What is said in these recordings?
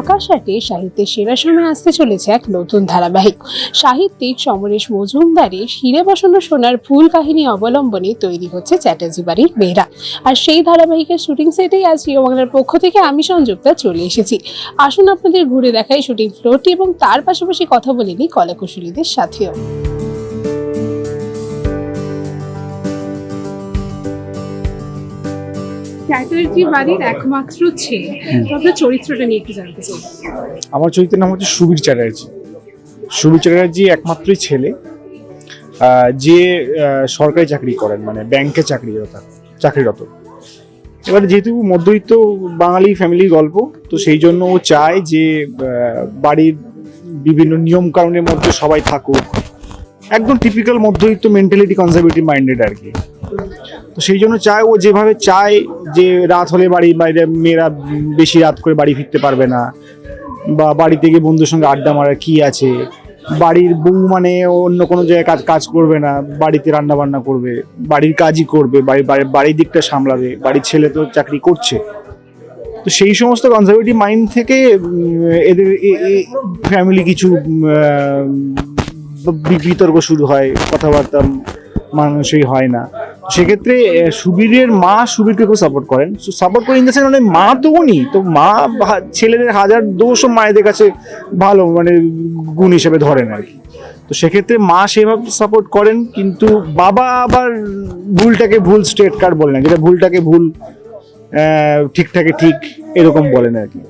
আকাশ আটে সাহিত্যের সেরা সময় আসতে চলেছে এক নতুন ধারাবাহিক। সাহিত্যিক সমরেশ মজুমদারের হিরে বসানো সোনার ফুল কাহিনী অবলম্বনে তৈরি হচ্ছে চ্যাটার্জি বাড়ির মেয়েরা। আর সেই ধারাবাহিকের শুটিং সেটেই আজ বাংলার পক্ষ থেকে আমি সংযুক্তা চলে এসেছি। আসুন আপনাদের ঘুরে দেখাই শুটিং ফ্লোরটি এবং তার পাশাপাশি কথা বলিনি কলাকুশলীদের সাথেও। চ্যাটার্জি বাড়ির একমাত্র ছেলে। আপনার চরিত্রটা নিয়ে একটু জানতে চাই। আমার চরিত্রের নাম হচ্ছে সুবীর চ্যাটার্জি। সুবীর চ্যাটার্জি একমাত্রই ছেলে যে সরকারি চাকরি করেন মানে ব্যাংকে চাকরিরত চাকরিরত। এবার যেহেতু মধ্যবিত্ত বাঙালি ফ্যামিলির গল্প তো সেই জন্য ও চায় যে বাড়ির বিভিন্ন নিয়ম কানুনের মধ্যে সবাই থাকুক। একদম টিপিক্যাল মধ্যবিত্ত মেন্টালিটি কনজারভেটিভ মাইন্ডেড আর কি। তো সেই জন্য চায় ও যেভাবে চায় যে রাত হলে বাড়ি বাইরে মেয়েরা বেশি রাত করে বাড়ি ফিরতে পারবে না। বা বাড়ি থেকে বন্ধুর সঙ্গে আড্ডা মারা কি আছে? বাড়ির বউ মানে অন্য কোনো জায়গায় কাজ কাজ করবে না, বাড়িতে রান্না বান্না করবে, বাড়ির কাজই করবে, বাড়ির, বাড়ির- দিকটা সামলাবে, বাড়ির ছেলে তো চাকরি করছে। তো সেই সমস্ত কনজারভেটিভ মাইন্ড থেকে এদের ফ্যামিলি কিছু বিতর্ক শুরু হয়, কথাবার্তা মানুষই হয় না। সেক্ষেত্রে সুবীরের মা সুবীরকে খুব সাপোর্ট করেন। সাপোর্ট করে ইন দ্য সেন্স মানে মা তো উনি তো মা ছেলেদের হাজার দোষও মায়েদের কাছে ভালো মানে গুণ হিসেবে ধরেন আর কি। তো সেক্ষেত্রে মা সেভাবে সাপোর্ট করেন, কিন্তু বাবা আবার ভুলটাকে ভুল স্ট্রেট কার্ড বলে না যেটা ভুলটাকে ভুল ঠিকঠাকে ঠিক এরকম বলেন আর কি।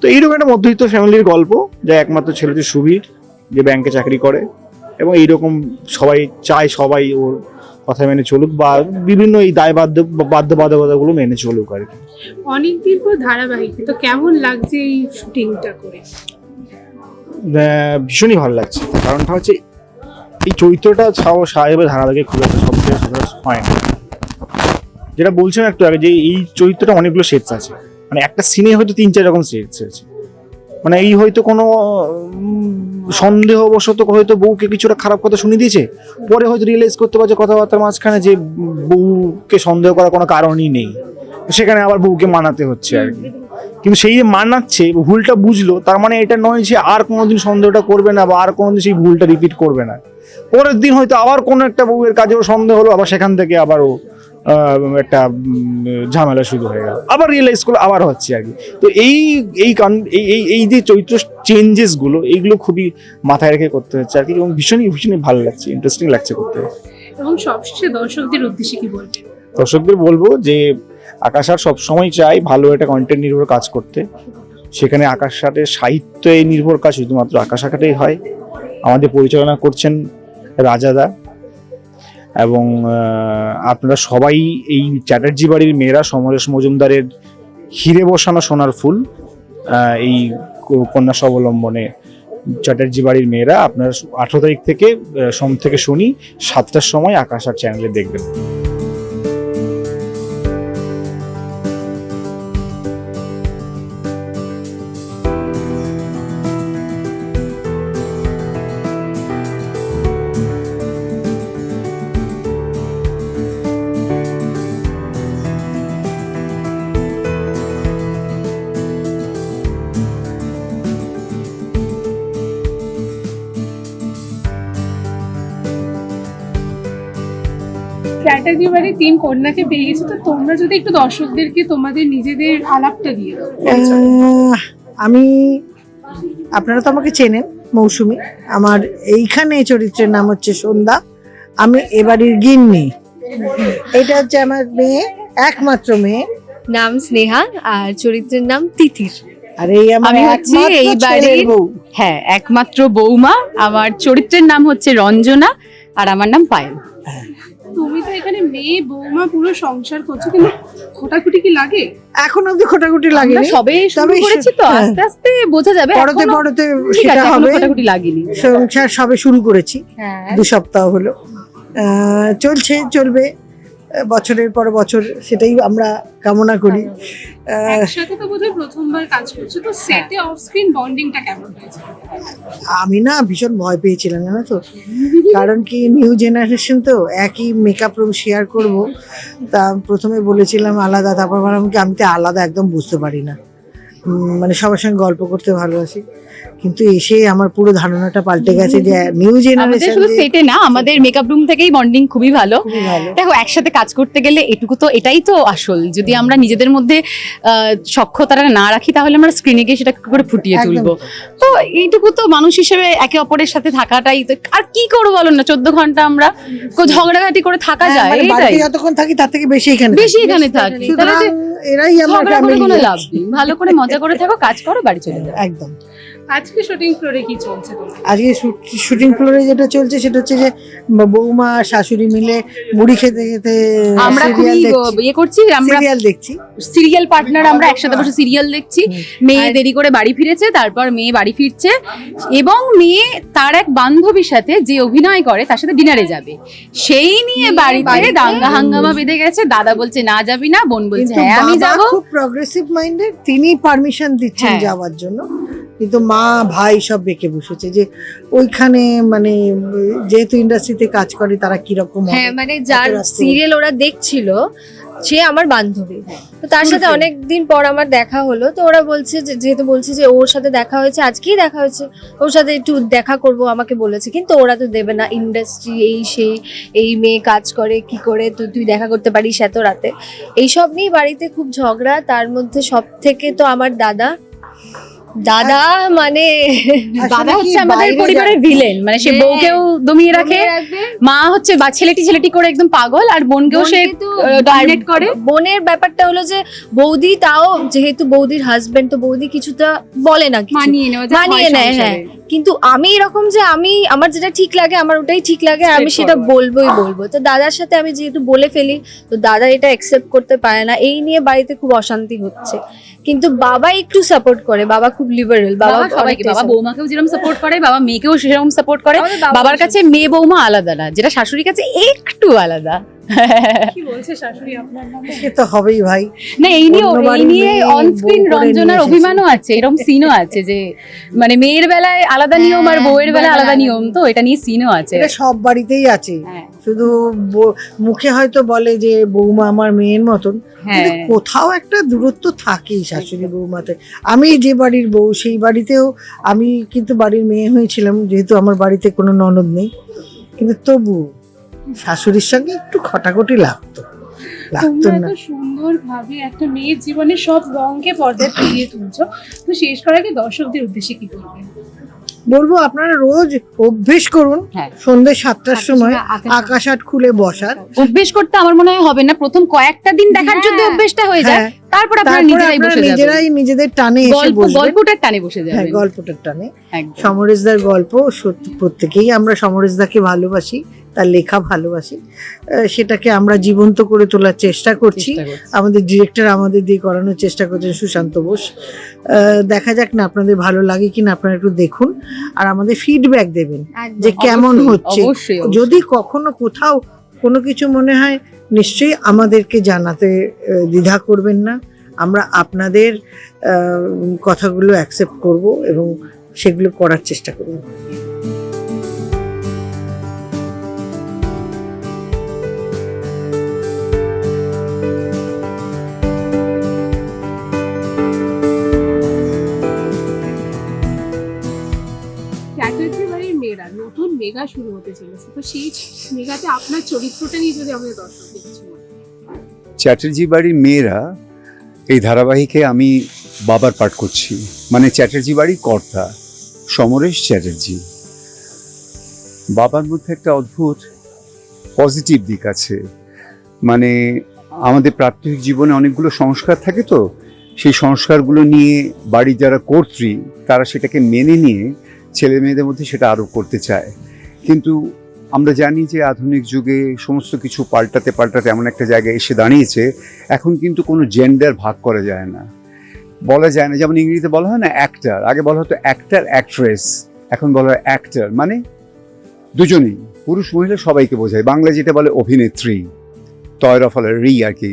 তো এইরকম একটা মধ্যবিত্ত ফ্যামিলির গল্প, যা একমাত্র ছেলে হচ্ছে সুবীর, যে ব্যাংকে চাকরি করে, এবং এইরকম সবাই চায় সবাই ওর কথা মেনে চলুক বা বিভিন্ন এই দায় বাধ্য বাধ্যবাধকতাগুলো মেনে চলুক আর কি। অনেকদিন পর ধারাবাহিক তো কেমন লাগছে এই শুটিংটা করে? ভীষণই ভালো লাগছে। কারণটা হচ্ছে এই চরিত্রটা ছাও সাহেবের ধারাবাহিকে খুব একটা সব থেকে হয় না। যেটা বলছিলাম একটু আগে যে এই চরিত্রটা অনেকগুলো শেডস আছে। মানে একটা সিনে হয়তো তিন চার রকম শেডস আছে। মানে এই হয়তো কোনো সন্দেহবশত হয়তো বউকে কিছুটা খারাপ কথা শুনিয়ে দিয়েছে, পরে হয়তো রিয়েলাইজ করতে পারছে কথাবার্তার মাঝখানে যে বউকে সন্দেহ করার কোনো কারণই নেই। সেখানে আবার বউকে মানাতে হচ্ছে আর কি। কিন্তু সেই যে মানাচ্ছে, ভুলটা বুঝলো, তার মানে এটা নয় যে আর কোনোদিন সন্দেহটা করবে না বা আর কোনোদিন সেই ভুলটা রিপিট করবে না। পরের দিন হয়তো আবার কোনো একটা বউয়ের কাজেও সন্দেহ হলো, আবার সেখান থেকে আবারও একটা ঝামেলা শুরু হয়ে গেল। আবার রিয়েলাইজ করল আবার হচ্ছে আর কি। তো এই এই এই এই যে চরিত্র চেঞ্জেসগুলো এইগুলো খুবই মাথায় রেখে করতে হচ্ছে আর কি এবং ভীষণই ভীষণই ভালো লাগছে ইন্টারেস্টিং লাগছে করতে। এবং সবশেষে দর্শকদের উদ্দেশ্যে কি বলবেন? দর্শকদের বলব যে আকাশ আর সবসময় চাই ভালো একটা কন্টেন্ট নির্ভর কাজ করতে। সেখানে আকাশ আটের সাহিত্যে নির্ভর কাজ শুধুমাত্র আকাশ আকাটেই হয়। আমাদের পরিচালনা করছেন রাজাদা। এবং আপনারা সবাই এই চ্যাটার্জি বাড়ির মেয়েরা সমরেশ মজুমদারের হিরে বসানো সোনার ফুল এই উপন্যাস অবলম্বনে চ্যাটার্জি বাড়ির মেয়েরা আপনারা আঠেরো তারিখ থেকে সোম থেকে শনি সাতটার সময় আকাশ আর চ্যানেলে দেখবেন। চ্যাটার্জি বাড়ির তিন কন্যাকে পেয়ে গেছো তো তোমরা যদি একটু দর্শকদেরকে তোমাদের নিজেদের আলাপটা দিয়ে দাও। আমি আপনারা তো আমাকে চেনেন মৌসুমি। আমার এইখানে চরিত্রের নাম হচ্ছে সন্ধ্যা। আমি এবাড়ির গিন্নি। এটা হচ্ছে আমার মেয়ে একমাত্র মেয়ে। নাম স্নেহা আর চরিত্রের নাম তিথির। আর এই আমার আমি হচ্ছি এই বাড়ির- বউ। হ্যাঁ একমাত্র বৌমা আমার চরিত্রের নাম হচ্ছে রঞ্জনা আর আমার নাম পায়েল। তুমি তো এখানে মেয়ে বৌমা পুরো সংসার করছ কিন্তু খোটাখুটি কি লাগে? এখন অব্দি খোটাখুটি আমরা লাগেনি। সবে শুরু করেছি তো হ্যাঁ। আস্তে আস্তে বোঝা যাবে পড়তে পড়তে সেটা হবে। খোটাখুটি লাগেনি। সংসার সবে শুরু করেছি। হ্যাঁ। দু সপ্তাহ হলো। আহ, চলছে চলবে। বছরের পর বছর সেটাই আমরা কামনা করি। একসাথে তো বোধহয় প্রথমবার কাজ করছ তো সেটে অফ স্ক্রিন বন্ডিংটা কেমন হয়েছে? আমি না ভীষণ ভয় পেয়েছিলাম জানো তো? কারণ কি নিউ জেনারেশন তো একই মেকআপ রুম শেয়ার করব। তা প্রথমে বলেছিলাম আলাদা তারপর ভাবলাম কি আমি তো আলাদা একদম বুঝতে পারি না। মানে সবার সঙ্গে গল্প করতে ভালোবাসি। কিন্তু এসে আমার পুরো ধারণাটা পাল্টে গেছে যে নিউ জেনারেশন শুধু সেটে না আমাদের মেকআপ রুম থেকেই বন্ডিং খুবই ভালো। দেখো একসাথে কাজ করতে গেলে এটুকু তো এটাই তো আসল। যদি আমরা নিজেদের মধ্যে সক্ষতাটা না রাখি তাহলে আমরা স্ক্রিনে গিয়ে সেটা করে ফুটিয়ে। তুলবো। তো এইটুকু তো মানুষ হিসেবে একে অপরের সাথে থাকাটাই তো আর কি করব বলো না? চোদ্দ ঘণ্টা আমরা ঝগড়াঘাটি করে থাকা হ্যাঁ, যায় মানে এটাই। যতক্ষণ থাকি তার থেকে বেশি এখানে বেশি। এখানে থাকি। তাহলে এরাই আমার লাভ ভালো করে মজা করে থাকো কাজ করো বাড়ি চলে যাও। একদম। আজকে শুটিং ফ্লোরে কি চলছে আজকে শুটিং ফ্লোরে যেটা চলছে সেটা হচ্ছে যে বৌমা আর শাশুড়ি মিলে মুড়ি খেতে খেতে আমরা খুবই ইয়ে করছি আমরা সিরিয়াল দেখছি। সিরিয়াল পার্টনার আমরা একসাথে বসে সিরিয়াল দেখছি। মেয়ে দেরি করে বাড়ি ফিরেছে তারপর মেয়ে বাড়ি ফিরছে এবং মেয়ে তার এক বান্ধবীর সাথে যে অভিনয় করে তার সাথে ডিনারে যাবে। সেই নিয়ে বাড়িতে দাঙ্গা হাঙ্গামা বেঁধে গেছে। দাদা বলছে না যাবি না। বোন বলছে হ্যাঁ আমি যাব। খুব প্রগ্রেসিভ মাইন্ডেড তিনি পারমিশন দিচ্ছেন হ্যাঁ। যাওয়ার জন্য। কিন্তু মা ভাই সব বেঁকে বসেছে যে ওইখানে মানে যেহেতু ইন্ডাস্ট্রিতে কাজ করে তারা কীরকম হ্যাঁ মানে যার সিরিয়াল ওরা দেখছিল সে আমার বান্ধবী। তো তার সাথে. অনেক দিন পর আমার দেখা হলো তো ওরা বলছে যে যেহেতু বলছে যে ওর সাথে দেখা হয়েছে আজকেই দেখা হয়েছে ওর সাথে একটু দেখা করব আমাকে বলেছে কিন্তু ওরা তো দেবে না ইন্ডাস্ট্রি এই সেই এই মেয়ে কাজ করে কি করে তো তুই দেখা করতে পারিস এত রাতে। এইসব নিয়ে বাড়িতে খুব ঝগড়া তার মধ্যে সব থেকে তো আমার দাদা। দাদা মানে দাদা হচ্ছে আমাদের পরিবারের ভিলেন মানে সে হ্যাঁ। বউকেও দমিয়ে রাখে মা হচ্ছে বা ছেলেটি ছেলেটি করে একদম পাগল আর বোনকেও সে ডমিনেট করে বোনের ব্যাপারটা হলো যে বৌদি তাও যেহেতু বৌদির হাজবেন্ড তো বৌদি কিছুটা বলে না কিছু। মানিয়ে নেয় মানিয়ে নেয় হ্যাঁ। কিন্তু আমি এরকম যে আমি আমার যেটা ঠিক লাগে আমার ওটাই ঠিক লাগে আর আমি সেটা বলবোই বলব তো দাদার সাথে আমি যেহেতু বলে ফেলি তো দাদা এটা অ্যাকসেপ্ট করতে পারে না। এই নিয়ে বাড়িতে খুব অশান্তি হচ্ছে। কিন্তু বাবা একটু সাপোর্ট করে বাবা খুব লিবারেল বাবা সবাইকে বাবা বৌমাকেও যেরকম সাপোর্ট করে বাবা মেয়েকেও সেরকম সাপোর্ট করে। বাবার কাছে মেয়ে বৌমা আলাদা না যেটা শাশুড়ির কাছে একটু আলাদা। কি বলছে শাশুড়ি আপনার নামে? সে তো হবেই ভাই। না এই নিয়ে এই নিয়ে অন স্ক্রিন রঞ্জনার অভিমানও আছে এরকম সিনও আছে যে মানে মেয়ের বেলায় আলাদা নিয়ম আর হ্যাঁ, বউয়ের বেলায় আলাদা নিয়ম তো এটা নিয়ে সিনও আছে। এটা সব বাড়িতেই আছে। হ্যাঁ। শুধু মুখে হয়তো বলে যে বৌমা আমার মেয়ের মতন। হ্যাঁ। কিন্তু কোথাও একটা দূরত্ব থাকেই শাশুড়ি বৌমাতে। আমি যে বাড়ির বউ সেই বাড়িতেও আমি কিন্তু বাড়ির মেয়ে হয়েছিলাম যেহেতু আমার বাড়িতে কোনো ননদ নেই। কিন্তু তবু শাশুড়ির সঙ্গে একটু খটাখটি লাগতো। লাগতো না। সুন্দর ভাবে একটা মেয়ের জীবনে সব রঙকে পর্দায় ফুটিয়ে তুলছো। তো শেষ করার আগে দর্শকদের উদ্দেশ্যে কি বলবে বলব আপনারা রোজ অভ্যেস করুন হ্যাঁ। সন্ধ্যে সাতটার সময় আকাশ- আট খুলে বসার। অভ্যেস করতে আমার মনে হয় হবে না। প্রথম কয়েকটা দিন দেখার হ্যাঁ। যদি অভ্যেসটা হয়ে যায় হ্যাঁ। তারপর আপনারা নিজেরাই বসে যাবেন। নিজেরাই নিজেদের টানে এসে বসবেন। গল্পটার টানে বসে হ্যাঁ যাবেন। গল্পটার টানে। সমরেশদার গল্প সত্যি প্রত্যেকেই আমরা সমরেশদাকে ভালোবাসি। তার লেখা ভালোবাসি সেটাকে আমরা জীবন্ত করে তোলার চেষ্টা করছি। আমাদের ডিরেক্টর আমাদের দিয়ে করানোর চেষ্টা করছেন সুশান্ত বোস। আহ, দেখা যাক না আপনাদের ভালো লাগে কিনা আপনারা একটু দেখুন আর আমাদের ফিডব্যাক দেবেন যে কেমন হচ্ছে। যদি কখনো কোথাও কোনো কিছু মনে হয় নিশ্চয়ই আমাদেরকে জানাতে দ্বিধা করবেন না। আমরা আপনাদের আহ, কথাগুলো অ্যাকসেপ্ট করব এবং সেগুলো করার চেষ্টা করব। হতে চলেছে তো সেই আপনার চরিত্রটা নিয়ে যদি আমাদের চ্যাটার্জি বাড়ির মেয়েরা এই ধারাবাহিকে আমি বাবার পাঠ করছি। মানে চ্যাটার্জি বাড়ির কর্তা সমরেশ চ্যাটার্জি। বাবার মধ্যে একটা অদ্ভুত পজিটিভ দিক আছে। মানে আমাদের প্রাত্যহিক জীবনে অনেকগুলো সংস্কার থাকে তো, সেই সংস্কারগুলো নিয়ে বাড়ির যারা কর্ত্রী, তারা সেটাকে মেনে নিয়ে ছেলে মেয়েদের মধ্যে সেটা আরোপ করতে চায়। কিন্তু আমরা জানি যে আধুনিক যুগে সমস্ত কিছু পাল্টাতে পাল্টাতে এমন একটা জায়গায় এসে দাঁড়িয়েছে। এখন কিন্তু কোনো জেন্ডার ভাগ করা যায় না। বলা যায় না, যেমন ইংরেজিতে বলা হয় না অ্যাক্টার আগে বলা হতো অ্যাক্টার অ্যাক্ট্রেস এখন বলা হয় অ্যাক্টার মানে দুজনেই, পুরুষ মহিলা সবাইকে বোঝায়। বাংলা যেটা বলে অভিনেত্রী তয়রা ফলে রি আর কি।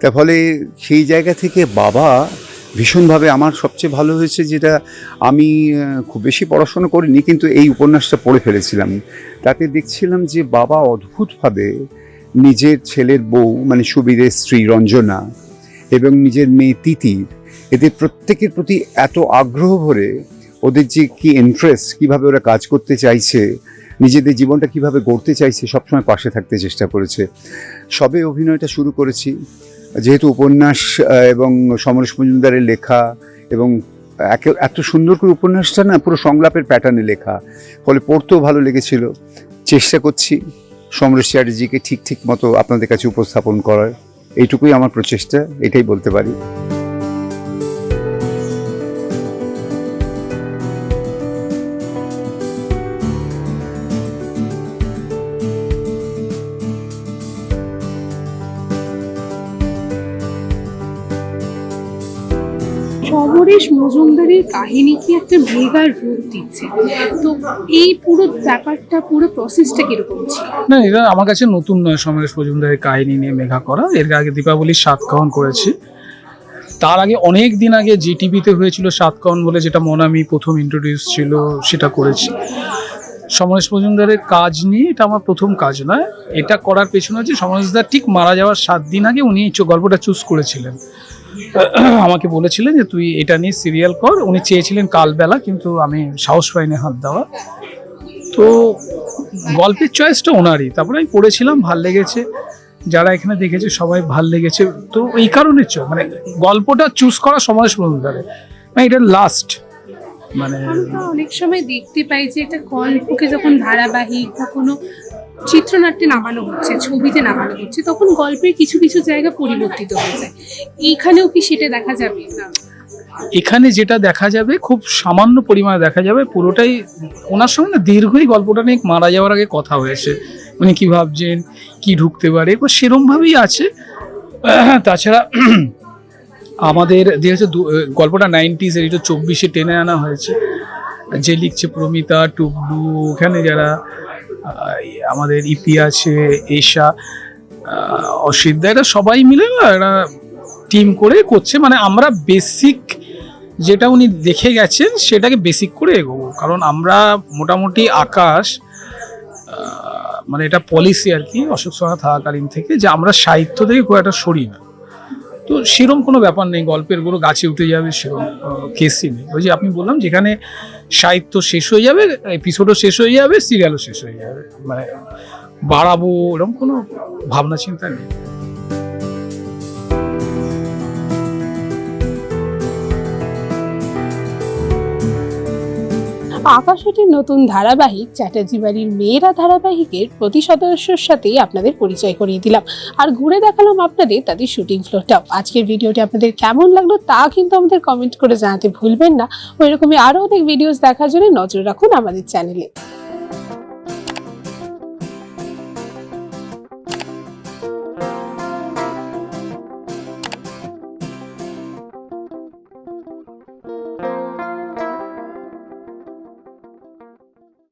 তার ফলে সেই জায়গা থেকে বাবা ভীষণভাবে আমার সবচেয়ে ভালো হয়েছে যেটা আমি খুব বেশি পড়াশোনা করিনি, কিন্তু এই উপন্যাসটা পড়ে ফেলেছিলাম। তাতে দেখছিলাম যে বাবা অদ্ভুতভাবে নিজের ছেলের বউ মানে সুবীরের স্ত্রী রঞ্জনা এবং নিজের মেয়ে তিতির এদের প্রত্যেকের প্রতি এত আগ্রহ ভরে ওদের যে কি ইন্টারেস্ট কীভাবে ওরা কাজ করতে চাইছে, নিজেদের জীবনটা কীভাবে গড়তে চাইছে, সবসময় পাশে থাকতে চেষ্টা করেছে। সবে অভিনয়টা শুরু করেছি। যেহেতু উপন্যাস এবং সমরেশ মজুমদারের লেখা, এবং একে- এত সুন্দর করে উপন্যাসটা না পুরো সংলাপের প্যাটার্নে লেখা। ফলে পড়তেও ভালো লেগেছিল। চেষ্টা করছি সমরেশ চ্যাটার্জিকে ঠিক ঠিক মতো আপনাদের কাছে উপস্থাপন করার। এইটুকুই আমার প্রচেষ্টা, এটাই বলতে পারি। সমরেশ মজুমদারের কাহিনী কি একটা ভেগার রূপ দিচ্ছে? তো এই পুরো ব্যাপারটা, পুরো প্রসেসটা কীরকম ছিল? না, এটা আমার কাছে নতুন নয় সমরেশ মজুমদারের কাহিনী নিয়ে মেঘা করা। এর আগে দীপাবলির সাতকাহন করেছি। তার আগে অনেক দিন আগে জি টিভিতে হয়েছিল সাতকাহন বলে যেটা মনামি প্রথম ইন্ট্রোডিউস ছিল, সেটা করেছি। সমরেশ মজুমদারের কাজ নিয়ে এটা আমার প্রথম কাজ নয়। এটা করার পেছনে হচ্ছে সমরেশদার ঠিক মারা যাওয়ার সাত দিন আগে উনি গল্পটা চুজ করেছিলেন। আমাকে বলেছিলেন যে তুই এটা নিয়ে সিরিয়াল কর। উনি চেয়েছিলেন কালবেলা, কিন্তু আমি সাহস পাইনি হাত দেওয়া তো গল্পের চয়েসটা ওনারই। তারপরে আমি পড়েছিলাম, ভালো লেগেছে। যারা এখানে দেখেছে, সবাই ভালো লেগেছে। তো এই কারণে চ মানে গল্পটা চুজ করা সমাজ মজুমদারে মানে এটা লাস্ট মানে অনেক সময় দেখতে পাই যে একটা গল্পকে যখন ধারাবাহিক বা কোনো চিত্রনাট্যে নামানো হচ্ছে, ছবিতে নামানো হচ্ছে, তখন গল্পের কিছু কিছু জায়গা পরিবর্তিত হয়ে যায়। এইখানেও কি সেটা দেখা যাবে? না। এখানে যেটা দেখা যাবে, খুব সামান্য পরিমাণে দেখা যাবে, পুরোটাই ওনার সঙ্গে না দীর্ঘই গল্পটা নিয়ে মারা যাওয়ার আগে কথা হয়েছে। উনি কি ভাবছেন, কি ঢুকতে পারে এবার সেরমভাবেই আছে। তাছাড়া আমাদের যে হচ্ছে দু- গল্পটা নাইনটিসের এটা চব্বিশে টেনে আনা হয়েছে। যে লিখছে প্রমিতা, টুকলু, ওখানে যারা আমাদের ইপি আছে এশা অসিদ্ধা এরা সবাই মিলে না, এরা টিম করে করছে। মানে আমরা বেসিক যেটা উনি দেখে গেছেন, সেটাকে বেসিক করে এগোবো। কারণ আমরা মোটামুটি আকাশ মানে এটা পলিসি আর কি, অশোক সভা থাকাকালীন থেকে যে আমরা সাহিত্য থেকে খুব একটা সরি না। তো সেরম কোনো ব্যাপার নেই, গল্পেরগুলো গাছে উঠে যাবে সেরকম কেসই নেই। ওই যে আপনি বললাম, যেখানে সাহিত্য শেষ হয়ে যাবে এপিসোডও শেষ হয়ে যাবে সিরিয়ালও শেষ হয়ে যাবে। মানে বাড়াবো এরকম কোনো ভাবনা চিন্তা নেই। আকাশটির নতুন ধারাবাহিক চ্যাটার্জি বাড়ির মেয়েরা ধারাবাহিকের প্রতি সদস্যর সাথেই আপনাদের পরিচয় করিয়ে দিলাম। আর ঘুরে দেখালাম আপনাদের তাদের শুটিং ফ্লোরটাও। আজকের ভিডিওটি আপনাদের কেমন লাগল তা কিন্তু আমাদের কমেন্ট করে জানাতে ভুলবেন না। ওই রকমই আরও অনেক ভিডিওস দেখার জন্য নজর রাখুন আমাদের চ্যানেলে